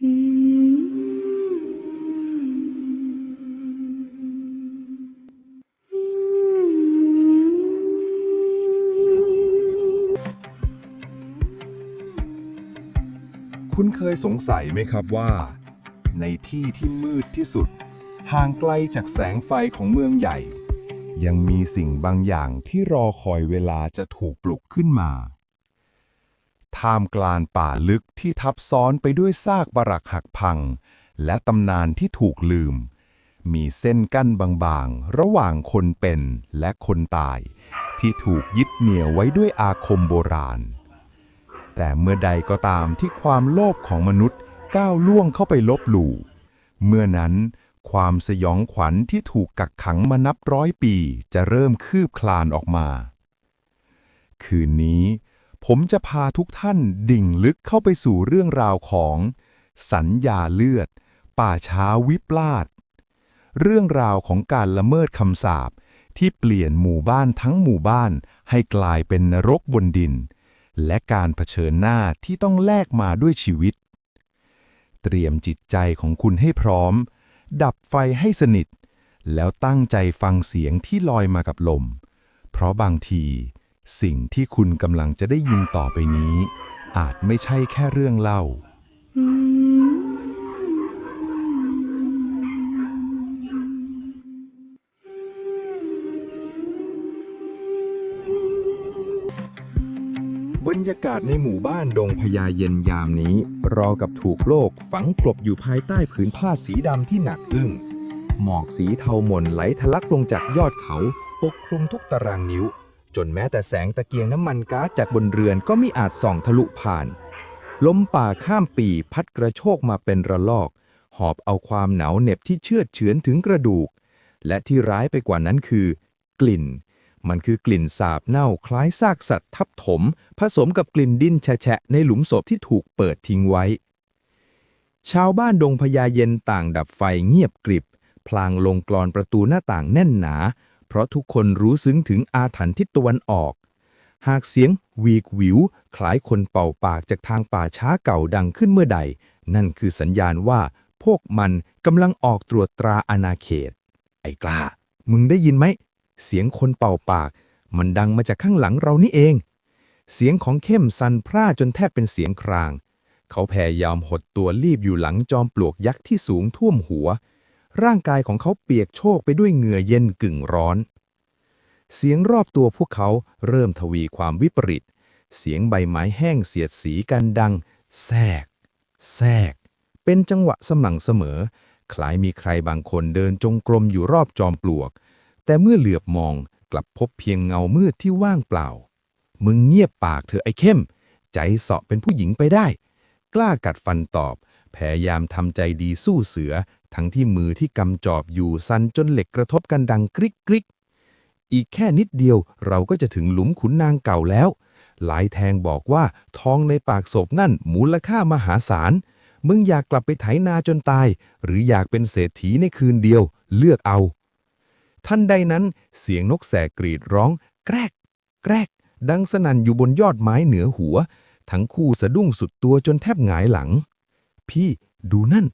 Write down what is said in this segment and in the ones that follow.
คุณเคยสงสัยไหมครับว่า ในที่ที่มืดที่สุด ห่างไกลจากแสงไฟของเมืองใหญ่ ยังมีสิ่งบางอย่างที่รอคอยเวลาจะถูกปลุกขึ้นมา ท่ามกลางป่าลึกที่ทับซ้อนไปด้วยซากปรักหักพัง และตำนานที่ถูกลืม มีเส้นกั้นบางๆ ระหว่างคนเป็นและคนตาย ที่ถูกยึดเหนี่ยวไว้ด้วยอาคมโบราณ แต่เมื่อใดก็ตามที่ความโลภของมนุษย์ก้าวล่วงเข้าไปลบหลู่เมื่อนั้นความสยองขวัญที่ถูกกักขังมานับร้อยปีจะเริ่มคืบคลานออกมา คืนนี้ ผมจะพาทุกท่านดิ่งลึกเข้าไปสู่เรื่องราวของ สัญญาเลือด ป่าช้าวิปลาสเรื่องราวของการละเมิดคำสาปที่เปลี่ยนหมู่บ้านทั้งหมู่บ้านให้กลายเป็นนรกบนดิน และการเผชิญหน้าที่ต้องแลกมาด้วยชีวิต เตรียมจิตใจของคุณให้พร้อม ดับไฟให้สนิท แล้วตั้งใจฟังเสียงที่ลอยมากับลม เพราะบางที สิ่งที่คุณกำลังจะได้ยินต่อไปนี้ อาจไม่ใช่แค่เรื่องเล่า บรรยากาศในหมู่บ้านดงพญาเย็นยามนี้ รอกับถูกโลกฝังกลบอยู่ภายใต้ผืนผ้าสีดำที่หนักอึ้ง หมอกสีเทาหม่นไหลทะลักลงจากยอดเขา ปกคลุมทุกตารางนิ้ว จนแม้แต่แสงตะเกียงน้ำมันก๊าซจากบนเรือนก็มิอาจส่องทะลุผ่าน ลมป่าข้ามปีพัดกระโชกมาเป็นระลอก หอบเอาความหนาวเหน็บที่เชือดเฉือนถึงกระดูก และที่ร้ายไปกว่านั้นคือ กลิ่น มันคือกลิ่นสาบเน่าคล้ายซากสัตว์ทับถม ผสมกับกลิ่นดินแฉะในหลุมศพที่ถูกเปิดทิ้งไว้ ชาวบ้านดงพญาเย็นต่างดับไฟเงียบกริบ พลางลงกรอนประตูหน้าต่างแน่นหนา เพราะทุกคนรู้ซึ้งถึงอาถรรพ์ทิศตะวันออก หากเสียงวีกวิว คล้ายคนเป่าปากจากทางป่าช้าเก่าดังขึ้นเมื่อใด นั่นคือสัญญาณว่า พวกมันกำลังออกตรวจตราอาณาเขต ไอ้กล้า มึงได้ยินไหม เสียงคนเป่าปาก มันดังมาจากข้างหลังเรานี่เอง เสียงของเข้มสันพร่าจนแทบเป็นเสียงคราง เขาพยายามหดตัวรีบอยู่หลังจอมปลวกยักษ์ที่สูงท่วมหัว ร่างกายของเขาเปียกโชกไปด้วยเหงื่อเย็นกึ่งร้อน เสียงรอบตัวพวกเขาเริ่มทวีความวิปริต เสียงใบไม้แห้งเสียดสีกันดัง แทรก แทรก เป็นจังหวะสม่ำเสมอ คล้ายมีใครบางคนเดินจงกรมอยู่รอบจอมปลวก แต่เมื่อเหลือบมองกลับพบเพียงเงามืดที่ว่างเปล่า มึงเงียบปากเถอไอ้เข้ม ใจเสาะเป็นผู้หญิงไปได้ กล้ากัดฟันตอบ พยายามทำใจดีสู้เสือ ทั้งที่มือที่กำจอบอยู่สั่นจนเหล็กกระทบกันดังกริกกริกอีกแค่นิดเดียวเราก็จะถึงหลุมขุนนางเก่าแล้ว หลายแทงบอกว่าทองในปากศพนั่นมูลค่ามหาศาล มึงอยากกลับไปไถนาจนตาย หรืออยากเป็นเศรษฐีในคืนเดียว เลือกเอาทันใดนั้นเสียงนกแสกกรีดร้อง แกรก แกรก ดังสนั่นอยู่บนยอดไม้เหนือหัว ทั้งคู่สะดุ้งสุดตัวจนแทบหงายหลัง พี่ดูนั่น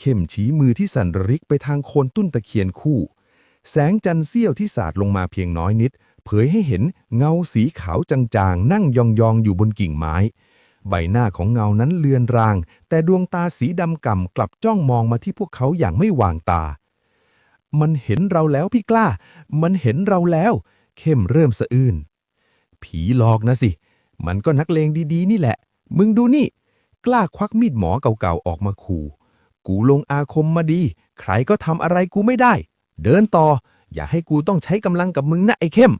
เข้มชี้มือที่สั่นระริกไปทางโคนตุ้นตะเคียนคู่ แสงจันทร์เสี้ยวที่สาดลงมาเพียงน้อยนิด เผยให้เห็นเงาสีขาวจางๆ นั่งยองๆ อยู่บนกิ่งไม้ ใบหน้าของเงานั้นเลือนราง แต่ดวงตาสีดำก่ำกลับจ้องมองมาที่พวกเขาอย่างไม่วางตา มันเห็นเราแล้วพี่กล้า มันเห็นเราแล้ว เข้มเริ่มสะอื้นผีหลอกนะสิ มันก็นักเลงดีๆ นี่แหละ มึงดูนี่ กล้าควักมีดหมอเก่าๆ ออกมาขู่ กูลงอาคมมาดี ใครก็ทำอะไรกูไม่ได้ เดินต่อ อย่าให้กูต้องใช้กำลังกับมึงนะไอ้เข้ม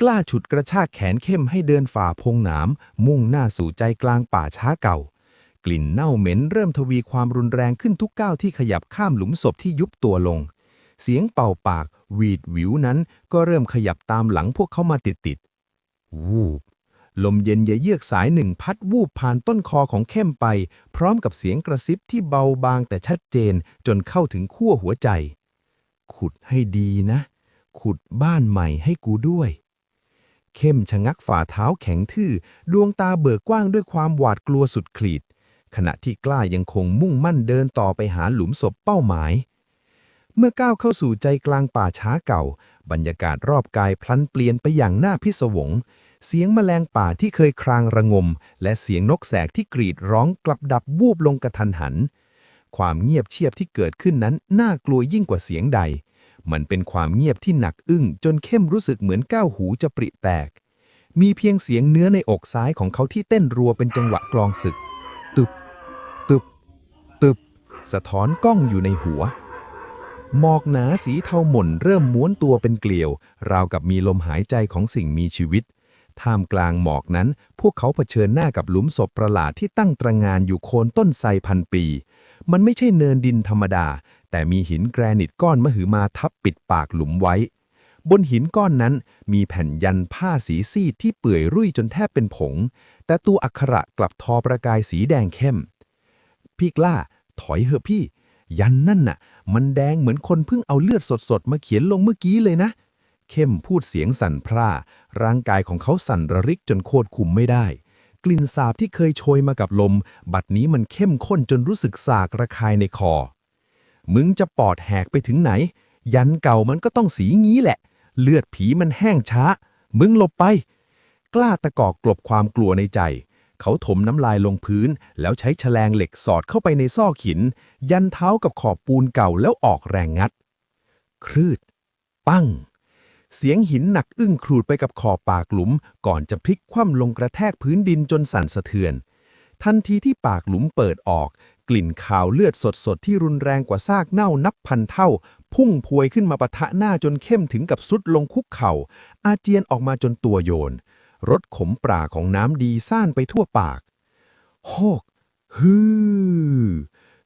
กล้าฉุดกระชากแขนเข้มให้เดินฝ่าพงหนามมุ่งหน้าสู่ใจกลางป่าช้าเก่า กลิ่นเน่าเหม็นเริ่มทวีความรุนแรงขึ้นทุกก้าวที่ขยับข้ามหลุมศพที่ยุบตัวลง เสียงเป่าปากหวีดหวิวนั้นก็เริ่มขยับตามหลังพวกเขามาติดๆวูบ ลมเย็นเยือกสายหนึ่งพัดวูบผ่านต้นคอของเข้มไป พร้อมกับเสียงกระซิบที่เบาบางแต่ชัดเจนจนเข้าถึงขั้วหัวใจ ขุดให้ดีนะ ขุดบ้านใหม่ให้กูด้วย เข้มชะงักฝ่าเท้าแข็งทื่อ ดวงตาเบิกกว้างด้วยความหวาดกลัวสุดขีด ขณะที่กล้ายังคงมุ่งมั่นเดินต่อไปหาหลุมศพเป้าหมายเมื่อก้าวเข้าสู่ใจกลางป่าช้าเก่า บรรยากาศรอบกายพลันเปลี่ยนไปอย่างน่าพิศวง เสียงแมลงป่าที่เคยครางระงม และเสียงนกแสกที่กรีดร้องกลับดับวูบลงกระทันหัน ความเงียบเชียบที่เกิดขึ้นนั้นน่ากลัวยิ่งกว่าเสียงใด มันเป็นความเงียบที่หนักอึ้งจนเข้มรู้สึกเหมือนก้าวหูจะปริแตก มีเพียงเสียงเนื้อในอกซ้ายของเขาที่เต้นรัวเป็นจังหวะกลองศึก ตึบ ตึบ ตึบ สะท้อนกล้องอยู่ในหัวหมอกหนาสีเทาหม่นเริ่มม้วนตัวเป็นเกลียว ราวกับมีลมหายใจของสิ่งมีชีวิต ท่ามกลางหมอกนั้น พวกเขาเผชิญหน้ากับหลุมศพประหลาดที่ตั้งตระงานอยู่โคนต้นไทรพันปี มันไม่ใช่เนินดินธรรมดา แต่มีหินแกรนิตก้อนมหึมาทับปิดปากหลุมไว้ บนหินก้อนนั้นมีแผ่นยันผ้าสีซีดที่เปื่อยรุ่ยจนแทบเป็นผง แต่ตัวอักขระกลับทอประกายสีแดงเข้ม พี่กล้า ถอยเหอะพี่ ยันนั่นน่ะ มันแดงเหมือนคนเพิ่งเอาเลือดสดๆมาเขียนลงเมื่อกี้เลยนะ เข้มพูดเสียงสั่นพร่า ร่างกายของเขาสั่นระริกจนโคตรคุมไม่ได้ กลิ่นสาบที่เคยโชยมากับลม บัดนี้มันเข้มข้นจนรู้สึกสากระคายในคอ มึงจะปอดแหกไปถึงไหน ยันเก่ามันก็ต้องสีงี้แหละ เลือดผีมันแห้งช้า มึงหลบไป กล้าตะกอกกลบความกลัวในใจ เขาถมน้ำลายลงพื้น แล้วใช้แฉลงเหล็กสอดเข้าไปในซอกหิน ยันเท้ากับขอบปูนเก่าแล้วออกแรงงัด ครืด ปั้ง เสียงหินหนักอึ้งครูดไปกับขอบปากหลุม ก่อนจะพลิกคว่ำลงกระแทกพื้นดินจนสั่นสะเทือน ทันทีที่ปากหลุมเปิดออก กลิ่นขาวเลือดสดๆ ที่รุนแรงกว่าซากเน่านับพันเท่า พุ่งพวยขึ้นมาปะทะหน้าจนเข้มถึงกับสุดลงคุกเข่า อาเจียนออกมาจนตัวโยนรสขมปราของน้ำดีซ่านไปทั่วปากโฮกฮือ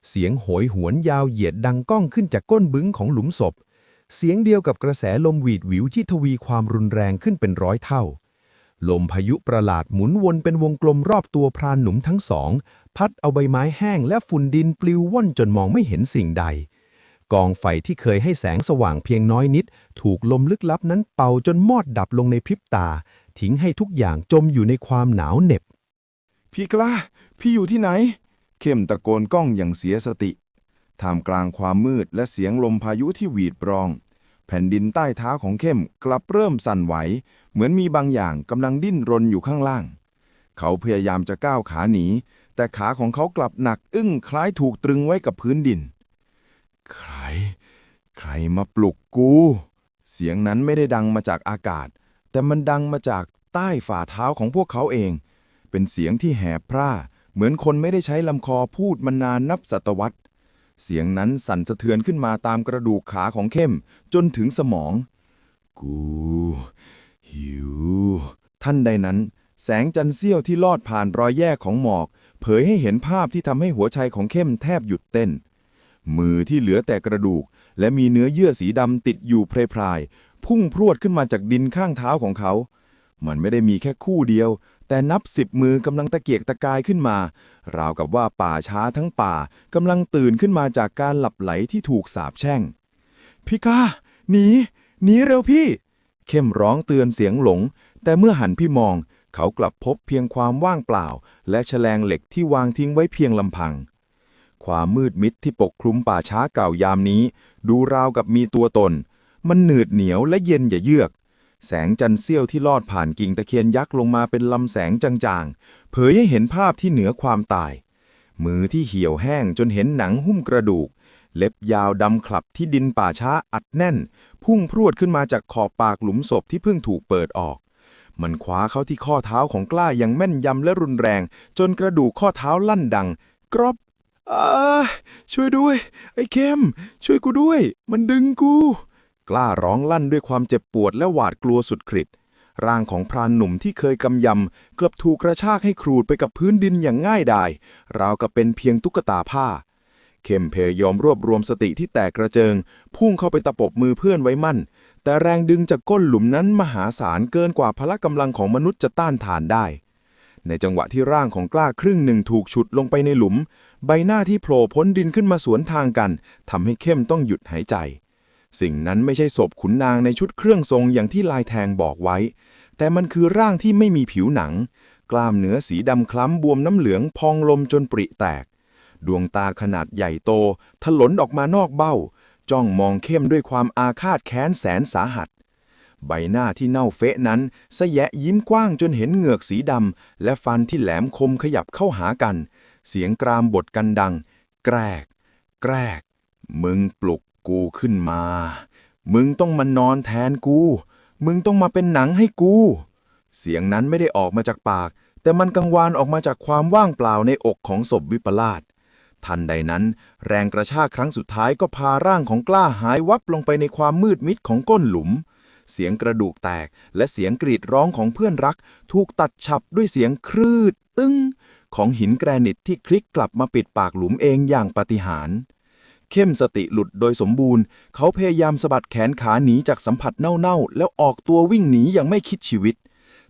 เสียงโหยหวนยาวเหยียดดังก้องขึ้นจากก้นบึ้งของหลุมศพ เสียงเดียวกับกระแสลมหวีดหวิวที่ทวีความรุนแรงขึ้นเป็นร้อยเท่า ลมพายุประหลาดหมุนวนเป็นวงกลมรอบตัวพรานหนุ่มทั้งสอง พัดเอาใบไม้แห้งและฝุ่นดินปลิวว่อนจนมองไม่เห็นสิ่งใด กองไฟที่เคยให้แสงสว่างเพียงน้อยนิด ถูกลมลึกลับนั้นเป่าจนมอดดับลงในพริบตา ทิ้งให้ทุกอย่างจมอยู่ในความหนาวเหน็บ พี่กล้า พี่อยู่ที่ไหน เข้มตะโกนก้องอย่างเสียสติ ท่ามกลางความมืดและเสียงลมพายุที่หวีดปรอง แผ่นดินใต้เท้าของเข้มกลับเริ่มสั่นไหว เหมือนมีบางอย่างกำลังดิ้นรนอยู่ข้างล่าง เขาพยายามจะก้าวขาหนี แต่ขาของเขากลับหนักอึ้งคล้ายถูกตรึงไว้กับพื้นดิน ใคร ใครมาปลุกกู เสียงนั้นไม่ได้ดังมาจากอากาศ แต่มันดังมาจากใต้ฝ่าเท้าของพวกเขาเอง เป็นเสียงที่แหบพร่า เหมือนคนไม่ได้ใช้ลำคอพูดมานานนับศตวรรษ เสียงนั้นสั่นสะเทือนขึ้นมาตามกระดูกขาของเข้ม จนถึงสมอง กู หิว ท่านใดนั้น แสงจันทร์เสี้ยวที่ลอดผ่านรอยแยกของหมอก เผยให้เห็นภาพที่ทำให้หัวใจของเข้มแทบหยุดเต้น มือที่เหลือแต่กระดูก และมีเนื้อเยื่อสีดำติดอยู่เพลายพุ่งพรวดขึ้นมาจากดินข้างเท้าของเขา มันไม่ได้มีแค่คู่เดียว แต่นับสิบมือกำลังตะเกียกตะกายขึ้นมา ราวกับว่าป่าช้าทั้งป่ากำลังตื่นขึ้นมาจากการหลับไหลที่ถูกสาปแช่ง พี่ก้าหนีหนีเร็วพี่ เข้มร้องเตือนเสียงหลง แต่เมื่อหันพี่มอง เขากลับพบเพียงความว่างเปล่า และแฉลงเหล็กที่วางทิ้งไว้เพียงลำพัง ความมืดมิดที่ปกคลุมป่าช้าเก่ายามนี้ ดูราวกับมีตัวตน มันหนืดเหนียวและเย็นอย่าเยือก แสงจันทร์เสี้ยวที่ลอดผ่านกิ่งตะเคียนยักษ์ลงมาเป็นลำแสงจางๆ เผยให้เห็นภาพที่เหนือความตาย มือที่เหี่ยวแห้งจนเห็นหนังหุ้มกระดูก เล็บยาวดำคลับที่ดินป่าช้าอัดแน่น พุ่งพรวดขึ้นมาจากขอบปากหลุมศพที่เพิ่งถูกเปิดออก มันคว้าเข้าที่ข้อเท้าของกล้าอย่างแม่นยำและรุนแรง จนกระดูกข้อเท้าลั่นดัง กรอบอาช่วยด้วย ไอ้เข้ม ช่วยกูด้วย มันดึงกู กล้าร้องลั่นด้วยความเจ็บปวดและหวาดกลัวสุดขีดร่างของพรานหนุ่มที่เคยกำยำกลับถูกกระชากให้ครูดไปกับพื้นดินอย่างง่ายดาย ราวกับเป็นเพียงตุ๊กตาผ้า เข้มเพยอมรวบรวมสติที่แตกกระเจิง พุ่งเข้าไปตะปบมือเพื่อนไว้มั่น แต่แรงดึงจากก้นหลุมนั้นมหาศาลเกินกว่าพละกำลังของมนุษย์จะต้านทานได้ ในจังหวะที่ร่างของกล้าครึ่งหนึ่งถูกฉุดลงไปในหลุม ใบหน้าที่โผล่พ้นดินขึ้นมาสวนทางกันทำให้เข้มต้องหยุดหายใจ สิ่งนั้นไม่ใช่ศพขุนนางในชุดเครื่องทรงอย่างที่ลายแทงบอกไว้ แต่มันคือร่างที่ไม่มีผิวหนัง กล้ามเนื้อสีดำคล้ำบวมน้ำเหลืองพองลมจนปริแตก ดวงตาขนาดใหญ่โต ถลนออกมานอกเบ้า จ้องมองเข้มด้วยความอาฆาตแค้นแสนสาหัส ใบหน้าที่เน่าเฟะนั้นสแยะยิ้มกว้างจนเห็นเหงือกสีดำและฟันที่แหลมคมขยับเข้าหากัน เสียงกรามบทกันดัง แกรก แกรก มึงปลุก กูขึ้นมา มึงต้องมานอนแทนกู มึงต้องมาเป็นหนังให้กู เสียงนั้นไม่ได้ออกมาจากปาก แต่มันกังวานออกมาจากความว่างเปล่าในอกของศพวิปลาสทันใดนั้น แรงกระชากครั้งสุดท้ายก็พาร่างของกล้าหายวับลงไปในความมืดมิดของก้นหลุม เสียงกระดูกแตกและเสียงกรีดร้องของเพื่อนรัก ถูกตัดฉับด้วยเสียงครืดตึ้ง ของหินแกรนิตที่คลิกกลับมาปิดปากหลุมเองอย่างปาฏิหาริย์ เข้มสติหลุดโดยสมบูรณ์ เขาพยายามสะบัดแขนขาหนีจากสัมผัสเน่าๆ แล้วออกตัววิ่งหนีอย่างไม่คิดชีวิต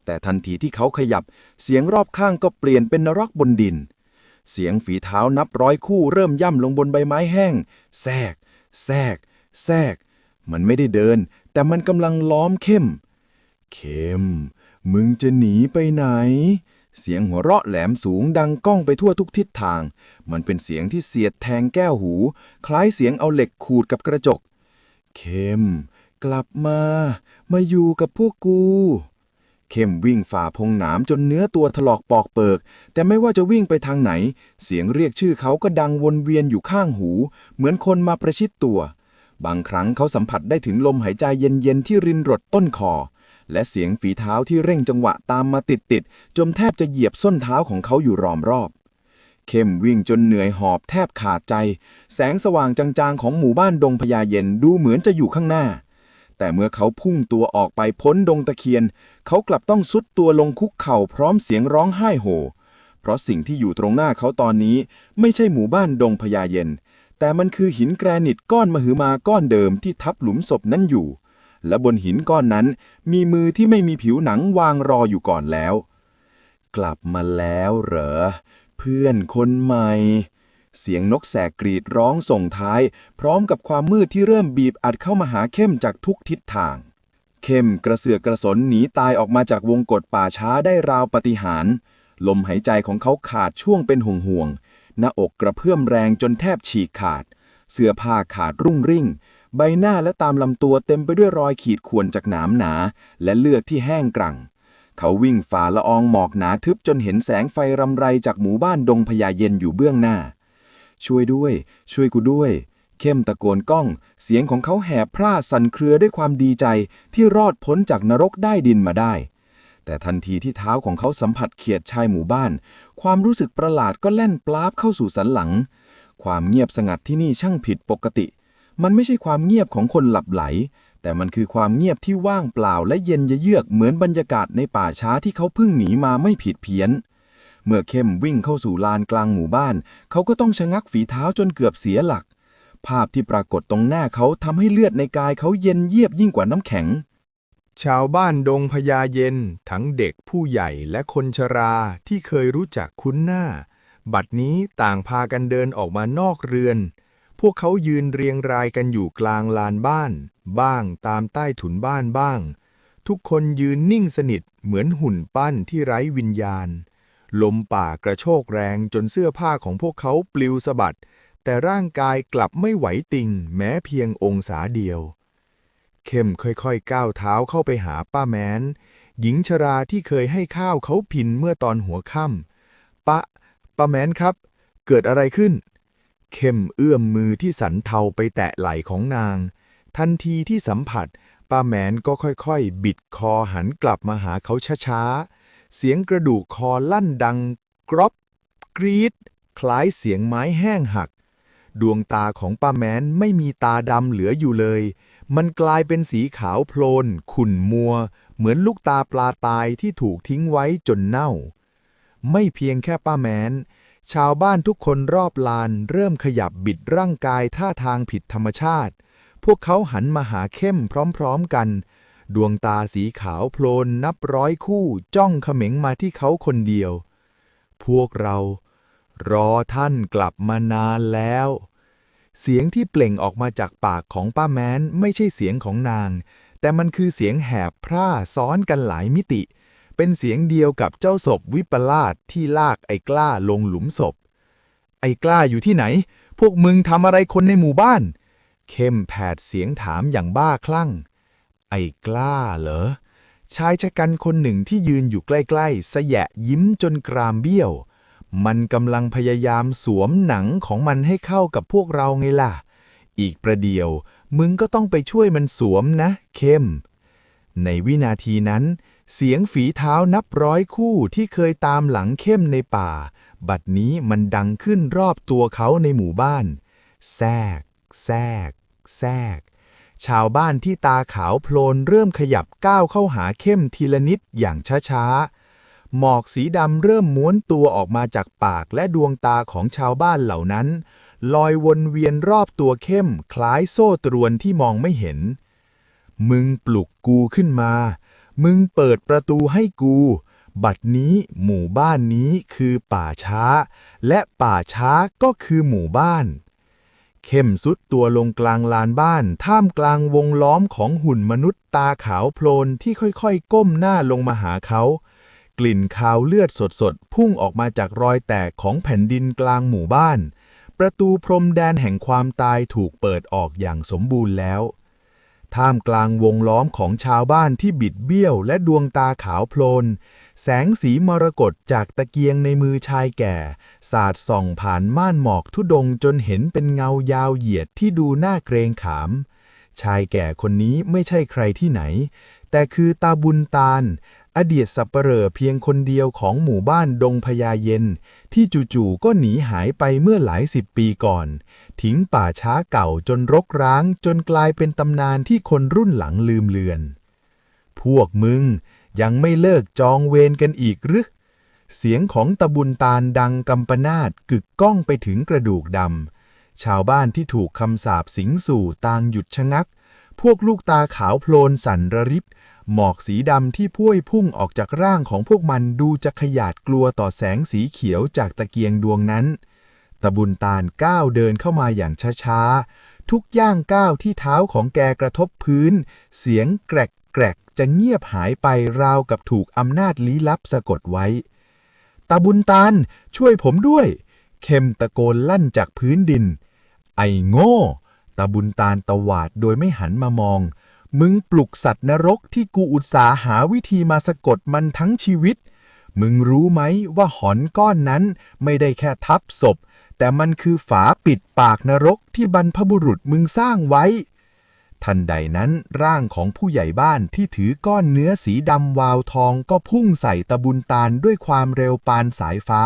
แต่ทันทีที่เขาขยับ เสียงรอบข้างก็เปลี่ยนเป็นนรกบนดิน เสียงฝีเท้านับร้อยคู่เริ่มย่ำลงบนใบไม้แห้ง แทรก แทรก แทรก มันไม่ได้เดิน แต่มันกำลังล้อมเข้ม เข้ม มึงจะหนีไปไหน เสียงหัวเราะแหลมสูงดังก้องไปทั่วทุกทิศทาง มันเป็นเสียงที่เสียดแทงแก้วหู คล้ายเสียงเอาเหล็กขูดกับกระจก เข้ม กลับมา มาอยู่กับพวกกู เข้มวิ่งฝ่าพงหนามจนเนื้อตัวถลอกปอกเปิก แต่ไม่ว่าจะวิ่งไปทางไหน เสียงเรียกชื่อเขาก็ดังวนเวียนอยู่ข้างหู เหมือนคนมาประชิดตัว บางครั้งเขาสัมผัสได้ถึงลมหายใจเย็นๆที่รินรดต้นคอ และเสียงฝีเท้าที่เร่งจังหวะตามมาติดๆจนแทบจะเหยียบส้นเท้าของเขาอยู่รอมรอบ เข้มวิ่งจนเหนื่อยหอบแทบขาดใจ แสงสว่างจางๆของหมู่บ้านดงพญาเย็นดูเหมือนจะอยู่ข้างหน้า แต่เมื่อเขาพุ่งตัวออกไปพ้นดงตะเคียน เขากลับต้องซุดตัวลงคุกเข่าพร้อมเสียงร้องไห้โห เพราะสิ่งที่อยู่ตรงหน้าเขาตอนนี้ไม่ใช่หมู่บ้านดงพญาเย็น แต่มันคือหินแกรนิตก้อนมหึมาก้อนเดิมที่ทับหลุมศพนั้นอยู่ และบนหินก้อนนั้น มีมือที่ไม่มีผิวหนังวางรออยู่ก่อนแล้ว กลับมาแล้วเหรอ เพื่อนคนใหม่ เสียงนกแสกกรีดร้องส่งท้าย พร้อมกับความมืดที่เริ่มบีบอัดเข้ามาหาเข้มจากทุกทิศทาง เข้มกระเสือกกระสนหนีตายออกมาจากวงกฏป่าช้าได้ราวปฏิหารลมหายใจของเขาขาดช่วงเป็นห่วงห่วงหน้าอกกระเพื่อมแรงจนแทบฉีกขาด เสื้อผ้าขาดรุ่งริ่ง ใบหน้าและตามลำตัวเต็มไปด้วยรอยขีดข่วนจากหนามหนา และเลือดที่แห้งกรัง เขาวิ่งฝ่าละอองหมอกหนาทึบจนเห็นแสงไฟรำไรจากหมู่บ้านดงพญาเย็นอยู่เบื้องหน้า ช่วยด้วย ช่วยกูด้วย เข้มตะโกนก้อง เสียงของเขาแหบพร่าสั่นเครือด้วยความดีใจที่รอดพ้นจากนรกได้ดินมาได้แต่ทันทีที่เท้าของเขาสัมผัสเขียดชายหมู่บ้าน ความรู้สึกประหลาดก็แล่นปลาบเข้าสู่สันหลัง ความเงียบสงัดที่นี่ช่างผิดปกติ มันไม่ใช่ความเงียบของคนหลับไหล แต่มันคือความเงียบที่ว่างเปล่าและเย็นเยือกเหมือนบรรยากาศในป่าช้าที่เขาเพิ่งหนีมาไม่ผิดเพี้ยน เมื่อเข้มวิ่งเข้าสู่ลานกลางหมู่บ้าน เขาก็ต้องชะงักฝีเท้าจนเกือบเสียหลัก ภาพที่ปรากฏตรงหน้าเขาทำให้เลือดในกายเขาเย็นเยียบยิ่งกว่าน้ำแข็งชาวบ้านดงพญาเย็น ทั้งเด็กผู้ใหญ่และคนชราที่เคยรู้จักคุ้นหน้า บัดนี้ต่างพากันเดินออกมานอกเรือน พวกเขายืนเรียงรายกันอยู่กลางลานบ้าน บ้างตามใต้ถุนบ้านบ้าง ทุกคนยืนนิ่งสนิทเหมือนหุ่นปั้นที่ไร้วิญญาณ ลมป่ากระโชกแรงจนเสื้อผ้าของพวกเขาปลิวสะบัด แต่ร่างกายกลับไม่ไหวติงแม้เพียงองศาเดียว เข้มค่อยๆก้าวเท้าเข้าไปหาป้าแม้น หญิงชราที่เคยให้ข้าวเขาพินเมื่อตอนหัวค่ำปะป้าแม้นครับ เกิดอะไรขึ้น เข้มเอื้อมมือที่สันเทาไปแตะไหล่ของนาง ทันทีที่สัมผัส ป้าแมนก็ค่อยๆ บิดคอหันกลับมาหาเขาช้าๆ เสียงกระดูกคอลั่นดัง กรอบกรีด คล้ายเสียงไม้แห้งหัก ดวงตาของป้าแมนไม่มีตาดำเหลืออยู่เลย มันกลายเป็นสีขาวโพลน ขุ่นมัว เหมือนลูกตาปลาตายที่ถูกทิ้งไว้จนเน่า ไม่เพียงแค่ป้าแมน ชาวบ้านทุกคนรอบลานเริ่มขยับบิดร่างกายท่าทางผิดธรรมชาติ พวกเขาหันมาหาเข้มพร้อมๆกัน ดวงตาสีขาวโพลนนับร้อยคู่จ้องเขม็งมาที่เขาคนเดียว พวกเรา รอท่านกลับมานานแล้ว เสียงที่เปล่งออกมาจากปากของป้าแม้นไม่ใช่เสียงของนาง แต่มันคือเสียงแหบพร่าซ้อนกันหลายมิติเเป็นเสียงเดียวกับเจ้าศพวิปลาสที่ลากไอ้กล้าลงหลุมศพ ไอ้กล้าอยู่ที่ไหน พวกมึงทำอะไรคนในหมู่บ้าน เข้มแผดเสียงถามอย่างบ้าคลั่งไออ้กล้าเหรอ ชายชะกันคนหนึ่งที่ยืนอยู่ใกล้ๆ สยะยิ้มจนกรามเบี้ยว มันกำลังพยายามสวมหนังของมันให้เข้ากับพวกเราไงล่ะ อีกประเดี๋ยว มึงก็ต้องไปช่วยมันสวมนะ เข้ม ในวินาทีนั้น เสียงฝีเท้านับร้อยคู่ที่เคยตามหลังเข้มในป่า บัดนี้มันดังขึ้นรอบตัวเขาในหมู่บ้าน แทรกแทรกแทรกชาวบ้านที่ตาขาวโพลนเริ่มขยับก้าวเข้าหาเข้มทีละนิดอย่างช้าๆ หมอกสีดำเริ่มม้วนตัวออกมาจากปากและดวงตาของชาวบ้านเหล่านั้น ลอยวนเวียนรอบตัวเข้ม คล้ายโซ่ตรวนที่มองไม่เห็น มึงปลุกกูขึ้นมา มึงเปิดประตูให้กู บัดนี้หมู่บ้านนี้คือป่าช้า และป่าช้าก็คือหมู่บ้าน เข้มสุดตัวลงกลางลานบ้าน ท่ามกลางวงล้อมของหุ่นมนุษย์ตาขาวโพลนที่ค่อยๆ ก้มหน้าลงมาหาเขากลิ่นคาวเลือดสดๆ พุ่งออกมาจากรอยแตกของแผ่นดินกลางหมู่บ้าน ประตูพรมแดนแห่งความตายถูกเปิดออกอย่างสมบูรณ์แล้ว ท่ามกลางวงล้อมของชาวบ้านที่บิดเบี้ยวและดวงตาขาวโพลน แสงสีมรกตจากตะเกียงในมือชายแก่ สาดส่องผ่านม่านหมอกทุดงจนเห็นเป็นเงายาวเหยียดที่ดูน่าเกรงขาม ชายแก่คนนี้ไม่ใช่ใครที่ไหน แต่คือตาบุญตาล อดีตสับเปลอเพียงคนเดียวของหมู่บ้านดงพญาเย็น ที่จู่ๆก็หนีหายไปเมื่อหลายสิบปีก่อน ทิ้งป่าช้าเก่าจนรกร้างจนกลายเป็นตำนานที่คนรุ่นหลังลืมเลือน พวกมึงยังไม่เลิกจองเวรกันอีกหรือ เสียงของตะบุญตาลดังกำปนาดกึกก้องไปถึงกระดูกดำ ชาวบ้านที่ถูกคำสาปสิงสู่ต่างหยุดชะงัก พวกลูกตาขาวโพลนสันระริบ หมอกสีดำที่พุ่ยพุ่งออกจากร่างของพวกมันดูจะขยาดกลัวต่อแสงสีเขียวจากตะเกียงดวงนั้น ตะบุญตาลก้าวเดินเข้ามาอย่างช้าๆ ทุกย่างก้าวที่เท้าของแกกระทบพื้น เสียงแกรกแกรกจะเงียบหายไปราวกับถูกอำนาจลี้ลับสะกดไว้ ตาบุญตาลช่วยผมด้วย เข้มตะโกนลั่นจากพื้นดิน ไอ้โง่ ตาบุญตาลตวาดโดยไม่หันมามอง มึงปลุกสัตว์นรกที่กูอุตสาหาวิธีมาสะกดมันทั้งชีวิต มึงรู้ไหมว่าหอนก้อนนั้นไม่ได้แค่ทับศพ แต่มันคือฝาปิดปากนรกที่บรรพบุรุษมึงสร้างไว้ ทันใดนั้นร่างของผู้ใหญ่บ้านที่ถือก้อนเนื้อสีดำวาวทองก็พุ่งใส่ตะบุญตาลด้วยความเร็วปานสายฟ้า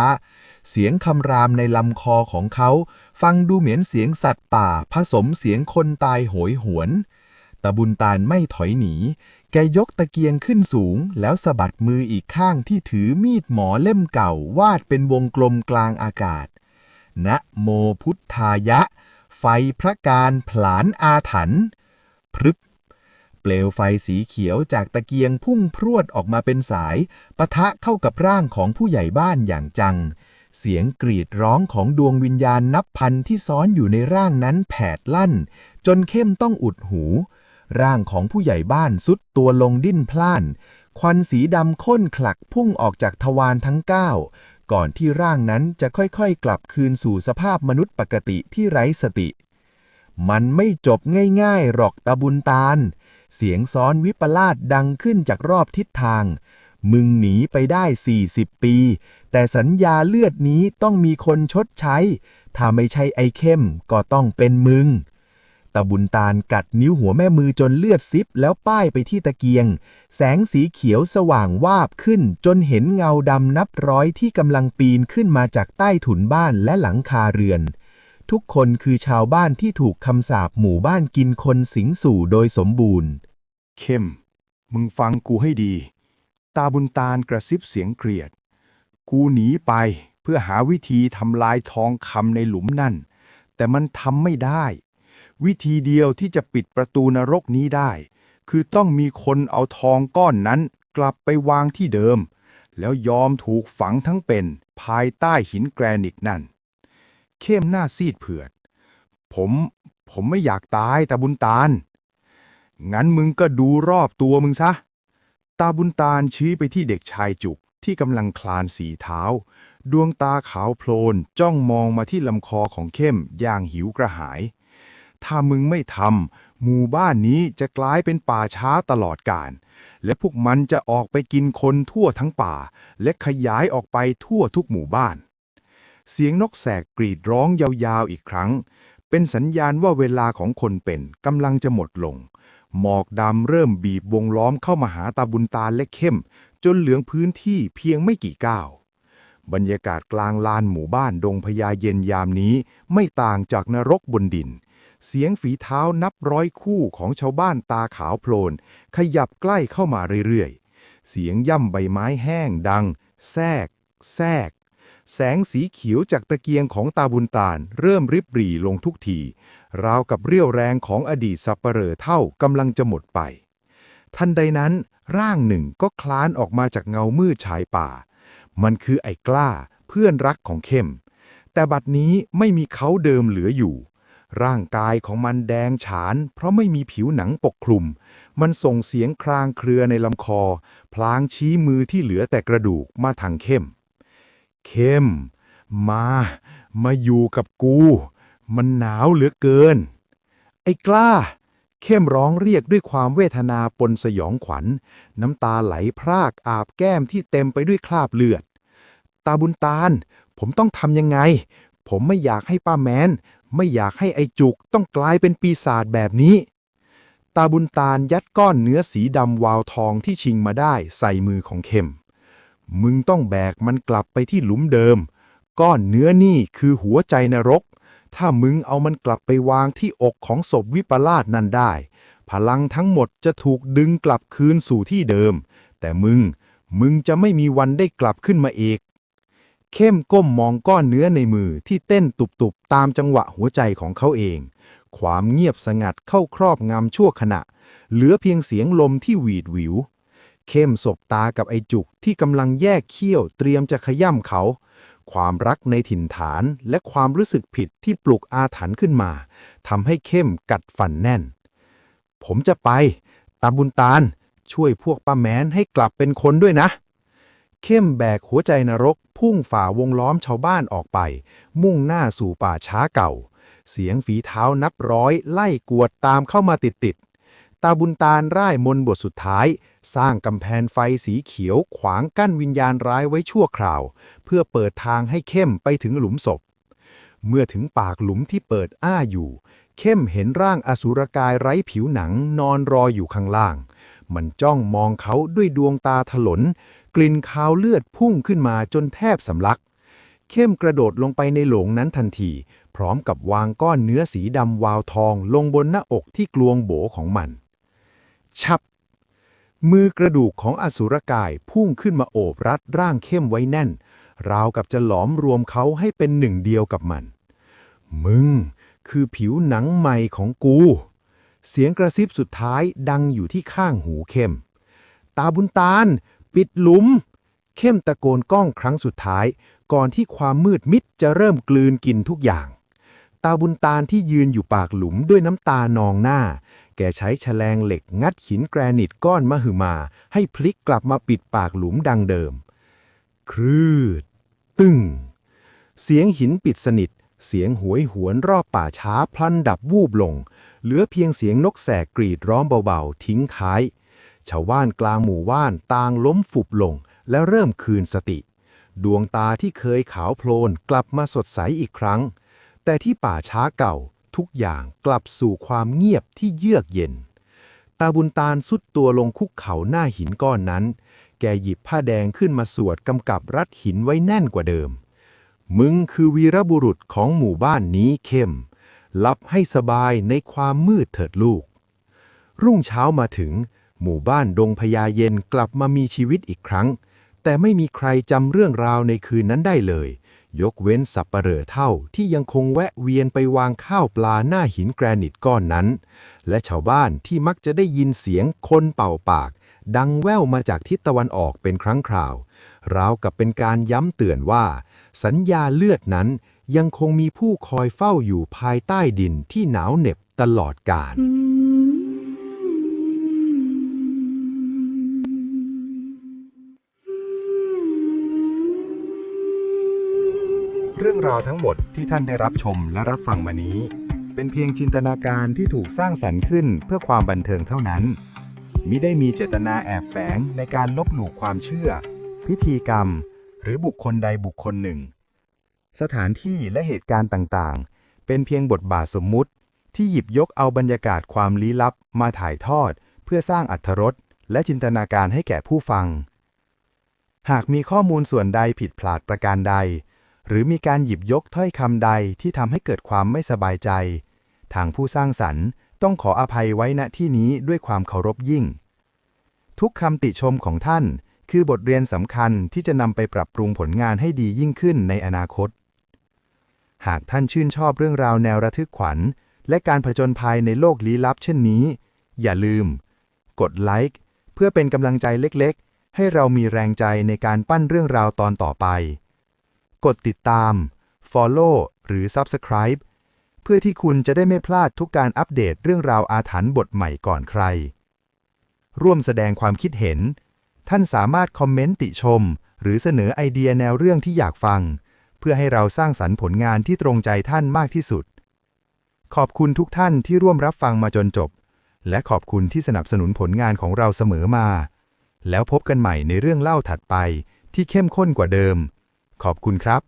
เสียงคำรามในลำคอของเขา ฟังดูเหมือนเสียงสัตว์ป่า ผสมเสียงคนตายโหยหวนตะบุญตาลไม่ถอยหนี แกยกตะเกียงขึ้นสูง แล้วสะบัดมืออีกข้างที่ถือมีดหมอเล่มเก่าวาดเป็นวงกลมกลางอากาศ นะโมพุทธายะ ไฟพระการผลานอาถรรพ์พรึบ เปลวไฟสีเขียวจากตะเกียงพุ่งพรวดออกมาเป็นสายปะทะเข้ากับร่างของผู้ใหญ่บ้านอย่างจัง เสียงกรีดร้องของดวงวิญญาณนับพันที่ซ้อนอยู่ในร่างนั้นแผดลั่น จนเข้มต้องอุดหู ร่างของผู้ใหญ่บ้านสุดตัวลงดิ้นพล่าน ควันสีดำข้นขลักพุ่งออกจากทวารทั้งเก้าก่อนที่ร่างนั้นจะค่อยๆ กลับคืนสู่สภาพมนุษย์ปกติที่ไร้สติ มันไม่จบง่ายๆ หรอกตะบุญตาล เสียงซ้อนวิปลาสดังขึ้นจากรอบทิศทาง มึงหนีไปได้ 40 ปี แต่สัญญาเลือดนี้ต้องมีคนชดใช้ ถ้าไม่ใช่ไอเข้มก็ต้องเป็นมึง ตะบุญตาลกัดนิ้วหัวแม่มือจนเลือดซิบแล้วป้ายไปที่ตะเกียง แสงสีเขียวสว่างวาบขึ้น จนเห็นเงาดำนับร้อยที่กำลังปีนขึ้นมาจากใต้ถุนบ้านและหลังคาเรือน ทุกคนคือชาวบ้านที่ถูกคำสาปหมู่บ้านกินคนสิงสู่โดยสมบูรณ์ เข้ม มึงฟังกูให้ดี ตาบุญตาลกระซิบเสียงเกลียด กูหนีไปเพื่อหาวิธีทำลายทองคำในหลุมนั่นแต่มันทำไม่ได้ วิธีเดียวที่จะปิดประตูนรกนี้ได้ คือต้องมีคนเอาทองก้อนนั้นกลับไปวางที่เดิม แล้วยอมถูกฝังทั้งเป็น ภายใต้หินแกรนิตนั่น เข้มหน้าซีดเผือด ผมผมไม่อยากตายตาบุญตาล งั้นมึงก็ดูรอบตัวมึงซะ ตาบุญตาลชี้ไปที่เด็กชายจุกที่กำลังคลานสีเท้า ดวงตาขาวโพลนจ้องมองมาที่ลำคอของเข้มอย่างหิวกระหาย ถ้ามึงไม่ทหมู่บ้านนี้จะกลายเป็นป่าช้าตลอดกาลและพวกมันจะออกไปกินคนทั่วทั้งป่า และขยายออกไปทั่วทุกหมู่บ้าน เสียงนกแสกกรีดร้องยาวๆอีกครั้ง เป็นสัญญาณว่าเวลาของคนเป็นกำลังจะหมดลง หมอกดำเริ่มบีบวงล้อมเข้ามาหาตาบุญตาและเข้ม จนเหลืองพื้นที่เพียงไม่กี่ก้าวบรรยากาศกลางลานหมู่บ้านดงพญาเย็นยามนี้ไม่ต่างจากนรกบนดิน เสียงฝีเท้านับร้อยคู่ของชาวบ้านตาขาวโพลน ขยับใกล้เข้ามาเรื่อยๆ เสียงย่ำใบไม้แห้งดัง แทรก แทรก แสงสีเขียวจากตะเกียงของตาบุญตาล เริ่มริบหรี่ลงทุกที ราวกับเรี่ยวแรงของอดีตสับเปลอเท่ากำลังจะหมดไป ทันใดนั้น ร่างหนึ่งก็คลานออกมาจากเงามืดชายป่า มันคือไอ้กล้าเพื่อนรักของเข้ม แต่บัดนี้ไม่มีเขาเดิมเหลืออยู่ ร่างกายของมันแดงฉาน เพราะไม่มีผิวหนังปกคลุม มันส่งเสียงครางเครือในลำคอ พลางชี้มือที่เหลือแต่กระดูกมาทางเข้ม เข้ม มา มาอยู่กับกู มันหนาวเหลือเกิน ไอ้กล้า เข้มร้องเรียกด้วยความเวทนาปนสยองขวัญ น้ำตาไหลพรากอาบแก้มที่เต็มไปด้วยคราบเลือด ตาบุญตาล ผมต้องทำยังไงผมไม่อยากให้ป้าแมน ไม่อยากให้ไอจุกต้องกลายเป็นปีศาจแบบนี้ ตาบุญตาลยัดก้อนเนื้อสีดำวาวทองที่ชิงมาได้ใส่มือของเข้มมึงต้องแบกมันกลับไปที่หลุมเดิม ก้อนเนื้อนี่คือหัวใจนรก ถ้ามึงเอามันกลับไปวางที่อกของศพวิปลาสนั่นได้ พลังทั้งหมดจะถูกดึงกลับคืนสู่ที่เดิม แต่มึง มึงจะไม่มีวันได้กลับขึ้นมาเอก เข้มก้มมองก้อนเนื้อในมือที่เต้นตุบๆ ตามจังหวะหัวใจของเขาเอง ความเงียบสงัดเข้าครอบงำชั่วขณะ เหลือเพียงเสียงลมที่หวีดหวิว เข้มสบตากับไอจุกที่กำลังแยกเขี้ยวเตรียมจะขย่ำเขา ความรักในถิ่นฐานและความรู้สึกผิดที่ปลุกอาถรรพ์ขึ้นมาทำให้เข้มกัดฟันแน่น ผมจะไป ตาบุญตาล ช่วยพวกป้าแมนให้กลับเป็นคนด้วยนะ เข้มแบกหัวใจนรก พุ่งฝ่าวงล้อมชาวบ้านออกไป มุ่งหน้าสู่ป่าช้าเก่า เสียงฝีเท้านับร้อย ไล่กวดตามเข้ามาติดๆตาบุญตาลร่ายมนบทสุดท้าย สร้างกำแพงไฟสีเขียวขวางกั้นวิญญาณร้ายไว้ชั่วคราว เพื่อเปิดทางให้เข้มไปถึงหลุมศพ เมื่อถึงปากหลุมที่เปิดอ้าอยู่ เข้มเห็นร่างอสุรกายไร้ผิวหนังนอนรออยู่ข้างล่าง มันจ้องมองเขาด้วยดวงตาถลน กลิ่นคาวเลือดพุ่งขึ้นมาจนแทบสำลัก เข้มกระโดดลงไปในโหลงนั้นทันที พร้อมกับวางก้อนเนื้อสีดำวาวทองลงบนหน้าอกที่กลวงโบของมัน ชับ มือกระดูกของอสุรกายพุ่งขึ้นมาโอบรัดร่างเข้มไว้แน่น ราวกับจะหลอมรวมเขาให้เป็นหนึ่งเดียวกับมัน มึง คือผิวหนังใหม่ของกู เสียงกระซิบสุดท้ายดังอยู่ที่ข้างหูเข้ม ตาบุญตาล ปิดหลุม เข้มตะโกนก้องครั้งสุดท้าย ก่อนที่ความมืดมิดจะเริ่มกลืนกินทุกอย่าง ตาบุญตาลที่ยืนอยู่ปากหลุมด้วยน้ำตานองหน้า แกใช้แฉลงเหล็กงัดหินแกรนิตก้อนมหึมา ให้พลิกกลับมาปิดปากหลุมดังเดิม ครืด ตึ้งเสียงหินปิดสนิท เสียงหวยหวนรอบป่าช้าพลันดับวูบลง เหลือเพียงเสียงนกแสกกรีดร้องเบาๆ ทิ้งท้าย ชาวบ้านกลางหมู่บ้านต่างล้มฟุบลง และเริ่มคืนสติ ดวงตาที่เคยขาวโพลนกลับมาสดใสอีกครั้ง แต่ที่ป่าช้าเก่าทุกอย่างกลับสู่ความเงียบที่เยือกเย็น ตาบุญตาลสุดตัวลงคุกเข่าหน้าหินก้อนนั้น แกหยิบผ้าแดงขึ้นมาสวดกำกับรัดหินไว้แน่นกว่าเดิม มึงคือวีรบุรุษของหมู่บ้านนี้เข้ม รับให้สบายในความมืดเถิดลูก รุ่งเช้ามาถึง หมู่บ้านดงพญาเย็นกลับมามีชีวิตอีกครั้ง แต่ไม่มีใครจำเรื่องราวในคืนนั้นได้เลย ยกเว้นสับปะเหร่อเท่าที่ยังคงแวะเวียนไปวางข้าวปลาหน้าหินแกรนิตก้อนนั้น และชาวบ้านที่มักจะได้ยินเสียงคนเป่าปาก ดังแว่วมาจากทิศตะวันออกเป็นครั้งคราว ราวกับเป็นการย้ำเตือนว่า สัญญาเลือดนั้นยังคงมีผู้คอยเฝ้าอยู่ภายใต้ดินที่หนาวเหน็บตลอดกาลเรื่องราวทั้งหมดที่ท่านได้รับชมและรับฟังมานี้ เป็นเป็นเพียงจินตนาการที่ถูกสร้างสรรค์ขึ้นเพื่อความบันเทิงเท่านั้นมิได้มีเจตนาแอบแฝงในการลบหลู่ความเชื่อ พิธีกรรม หรือบุคคลใดบุคคลหนึ่ง สถานที่และเหตุการณ์ต่างๆ เป็นเพียงบทบาทสมมุติ ที่หยิบยกเอาบรรยากาศความลี้ลับมาถ่ายทอด เพื่อสร้างอัธรสและจินตนาการให้แก่ผู้ฟัง หากมีข้อมูลส่วนใดผิดพลาดประการใด หรือมีการหยิบยกถ้อยคำใดที่ทำให้เกิดความไม่สบายใจ ทางผู้สร้างสรรค์ต้องขออภัยไว้ณที่นี้ด้วยความเคารพยิ่ง ทุกคำติชมของท่าน คือบทเรียนสำคัญที่จะนำไปปรับปรุงผลงานให้ดียิ่งขึ้นในอนาคต หากท่านชื่นชอบเรื่องราวแนวระทึกขวัญ และการผจญภัยในโลกลี้ลับเช่นนี้ อย่าลืม กดไลค์เพื่อเป็นกำลังใจเล็กๆ ให้เรามีแรงใจในการปั้นเรื่องราวตอนต่อไป กดติดตาม Follow หรือ Subscribe เพื่อที่คุณจะได้ไม่พลาดทุกการอัปเดตเรื่องราวอาถรรพ์บทใหม่ก่อนใคร ร่วมแสดงความคิดเห็น ท่านสามารถคอมเมนต์ติชม หรือเสนอไอเดียแนวเรื่องที่อยากฟัง เพื่อให้เราสร้างสรรค์ผลงานที่ตรงใจท่านมากที่สุด ขอบคุณทุกท่านที่ร่วมรับฟังมาจนจบ และขอบคุณที่สนับสนุนผลงานของเราเสมอมา แล้วพบกันใหม่ในเรื่องเล่าถัดไปที่เข้มข้นกว่าเดิม ขอบคุณครับ